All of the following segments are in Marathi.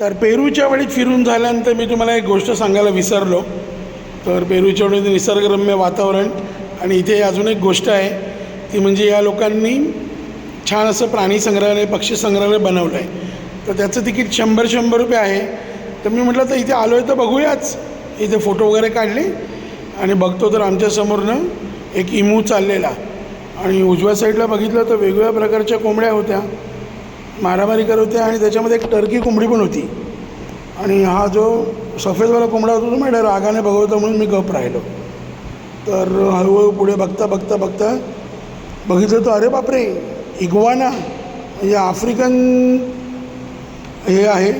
तर पेरूच्या वेळी फिरून झाल्यानंतर मी तुम्हाला एक गोष्ट सांगायला विसरलो. तर पेरूच्या वेळी निसर्गरम्य वातावरण आणि इथे अजून एक गोष्ट आहे ती म्हणजे या लोकांनी छान असं प्राणी संग्रहालय पक्षी संग्रहालय बनवलं आहे तर त्याचं तिकीट शंभर शंभर रुपये आहे. तर मी म्हटलं तर इथे आलो आहे तर बघूयाच. इथे फोटो वगैरे काढले आणि बघतो तर आमच्यासमोरनं एक इमू चाललेला. आणि उजव्या साईडला बघितलं तर वेगवेगळ्या प्रकारच्या कोंबड्या होत्या. मारामारी करत होते आणि त्याच्यामध्ये एक टर्की कोंबडी पण होती. आणि हा जो सफेदवाला कोंबडा होता तो माझ्या रागाने बघवतो म्हणून मी गप राहिलो. तर हळूहळू पुढे बघता बघता बघता बघितलं तर अरे बापरे इगवाना म्हणजे आफ्रिकन हे आहे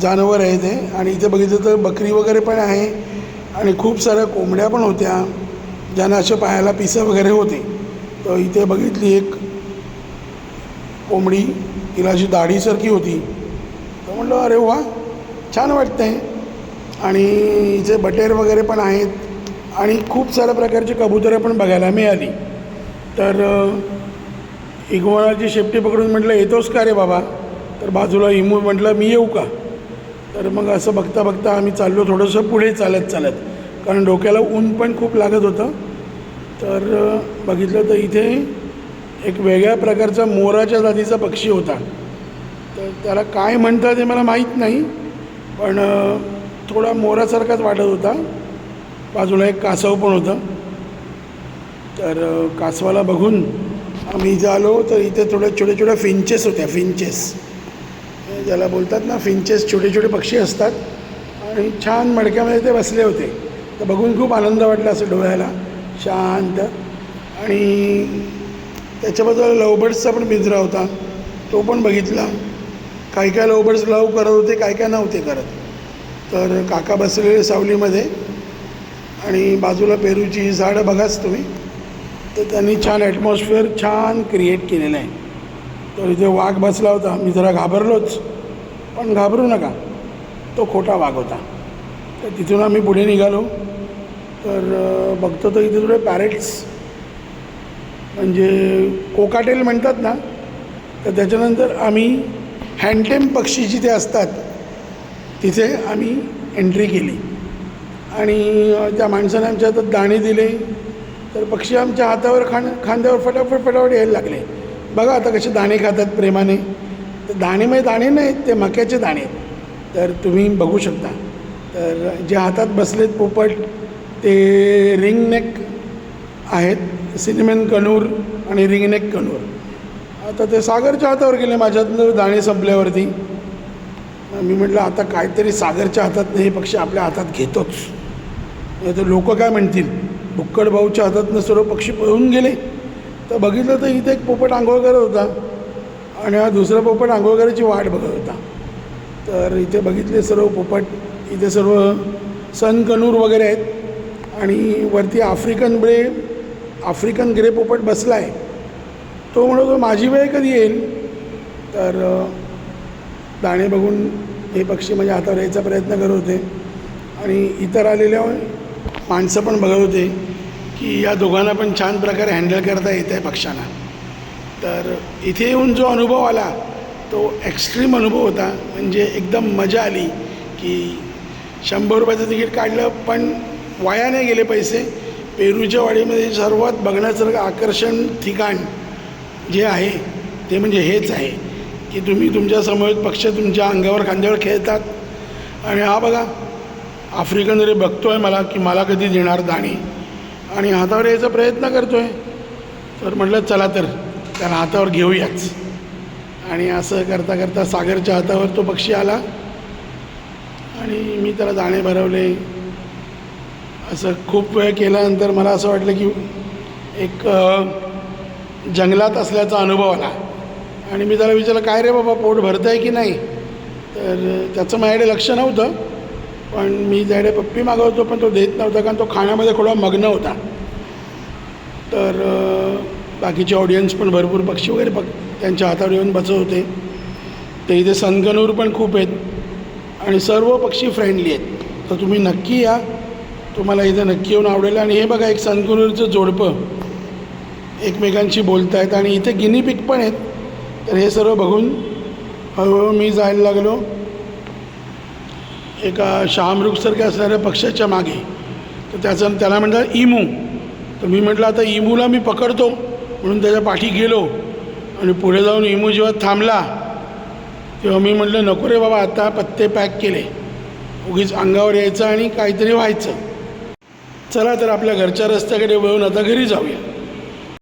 जानवर आहे ते. आणि इथे बघितलं तर बकरी वगैरे पण आहे आणि खूप साऱ्या कोंबड्या पण होत्या ज्यांना अशा पायाला पिसं वगैरे होते. तर इथे बघितली एक कोंबडी तिला अशी दाढीसारखी होती. तर म्हटलं अरे वा छान वाटतंय. आणि इथे बटेर वगैरे पण आहेत. आणि खूप साऱ्या प्रकारची कबुतरं पण बघायला मिळाली. तर इगवानाची शेपटी पकडून म्हटलं येतोस का रे बाबा? तर बाजूला इमू म्हटलं मी येऊ का? तर मग असं बघता बघता आम्ही चाललो थोडंसं पुढे चालत चालत. कारण डोक्याला ऊन पण खूप लागत होतं. तर बघितलं तर इथे एक वेगळ्या प्रकारचा मोराच्या जातीचा पक्षी होता. तर त्याला काय म्हणतात हे मला माहीत नाही पण थोडा मोरासारखाच वाटत होता. बाजूला एक कासव पण होतं. तर कासवाला बघून आम्ही इथं आलो तर इथे थोड्या छोट्या छोट्या फिंचेस होत्या फिंचेस ज्याला बोलतात ना फिंचेस छोटे छोटे पक्षी असतात. आणि छान मडक्यामध्ये ते बसले होते. तर बघून खूप आनंद वाटला असं डोळ्याला. शांत. आणि त्याच्या बाजूला लवबर्ड्सचा पण पिंजरा होता. तो पण बघितला. काही काय लवबर्ड्स लव करत होते काय काय नव्हते करत. तर काका बसलेले सावलीमध्ये आणि बाजूला पेरूची झाडं बघाच तुम्ही. तर त्यांनी छान ॲटमॉस्फिअर छान क्रिएट केलेलं आहे. तर इथे वाघ बसला होता. मी जरा घाबरलोच. पण घाबरू नका. तो खोटा वाघ होता. तर तिथून आम्ही पुढे निघालो. तर बघतो तर इथे थोडे पॅरेट्स म्हणजे कोकाटेल म्हणतात ना तर त्याच्यानंतर आम्ही हँडटेम पक्षी जिथे असतात तिथे आम्ही एंट्री केली. आणि त्या माणसाने आमच्या हातात दाणे दिले तर पक्षी आमच्या हातावर खाण खांद्यावर फटाफट फटाफट यायला लागले. बघा आता कसे दाणे खातात प्रेमाने. तर दाणे म्हणजे दाणे नाहीत ते मक्याचे दाणे आहेत. तर तुम्ही बघू शकता. तर जे हातात बसलेत पोपट ते रिंग नेक आहेत. सिनेमेन कणूर आणि रिंगनेक कणूर. आता ते सागरच्या हातावर गेले माझ्यातनं दाणे संपल्यावरती. मी म्हटलं आता काहीतरी सागरच्या हातातनं हे पक्षी आपल्या हातात घेतोच. तर लोक काय म्हणतील? बुक्कड भाऊच्या हातातनं सर्व पक्षी पळून गेले. तर बघितलं तर इथे एक पोपट आंघोळ करत होता. आणि हा दुसरा पोपट आंघोळ करायची वाट बघत होता. तर इथे बघितले सर्व पोपट. इथे सर्व सनकनूर वगैरे आहेत. आणि वरती आफ्रिकन ब्रेड आफ्रिकन ग्रे पोपट बसला आहे तो म्हणतो माझी वेळ कधी येईल? तर दाणे बघून हे पक्षी माझ्या हातावर यायचा प्रयत्न करत होते. आणि इतर आलेल्या माणसं पण बघत होते की या दोघांना पण छान प्रकारे हँडल करता येत आहे पक्ष्यांना. तर इथे येऊन जो अनुभव आला तो एक्स्ट्रीम अनुभव होता. म्हणजे एकदम मजा आली की शंभर रुपयाचं तिकीट काढलं पण वाया नाही गेले पैसे. पेरूच्या वाडीमध्ये सर्वात बघण्यासारखं आकर्षण ठिकाण जे आहे ते म्हणजे हेच आहे की तुम्ही तुमच्यासमोर पक्ष तुमच्या अंगावर खांद्यावर खेळतात. आणि हा बघा आफ्रिकन जरी बघतो आहे मला की मला कधी देणार दाणे. आणि हातावर यायचा प्रयत्न करतो आहे तर म्हटलं चला तर त्याला हातावर घेऊयाच. आणि असं करता करता सागरच्या हातावर तो पक्षी आला. आणि मी त्याला दाणे भरवले. असं खूप वेळ केल्यानंतर मला असं वाटलं की एक जंगलात असल्याचा अनुभव आला. आणि मी त्याला विचारलं काय रे बाबा पोट भरतं आहे की नाही? तर त्याचं माझ्याकडे लक्ष नव्हतं. पण मी त्याकडे पप्पी मागवतो पण तो देत नव्हता कारण तो खाण्यामध्ये थोडा मग्न होता. तर बाकीचे ऑडियन्स पण भरपूर पक्षी वगैरे बघ त्यांच्या हातावर येऊन बसत होते. ते इथे सनगनूर पण खूप आहेत. आणि सर्व पक्षी फ्रेंडली आहेत. तर तुम्ही नक्की या. तुम्हाला इथं नक्की येऊन आवडेल. आणि हे बघा एक सनगनूरचं जोडपं एकमेकांशी बोलत आहेत आणि इथे गिनी पिक पण आहेत. तर हे सर्व बघून हळूहळू मी जायला लागलो. एका शहामृगसारख्या असणाऱ्या पक्षाच्या मागे. तर त्याचं त्याला म्हणतात इमू. तर मी म्हटलं आता इमूला मी पकडतो. म्हणून त्याच्या पाठी गेलो. आणि पुढे जाऊन इमू जेव्हा थांबला तेव्हा मी म्हटलं नको रे बाबा आता पत्ते पॅक केले. उगीच अंगावर यायचं आणि काहीतरी व्हायचं. चला तर आपल्या घरच्या रस्त्याकडे वळून आता घरी जाऊया.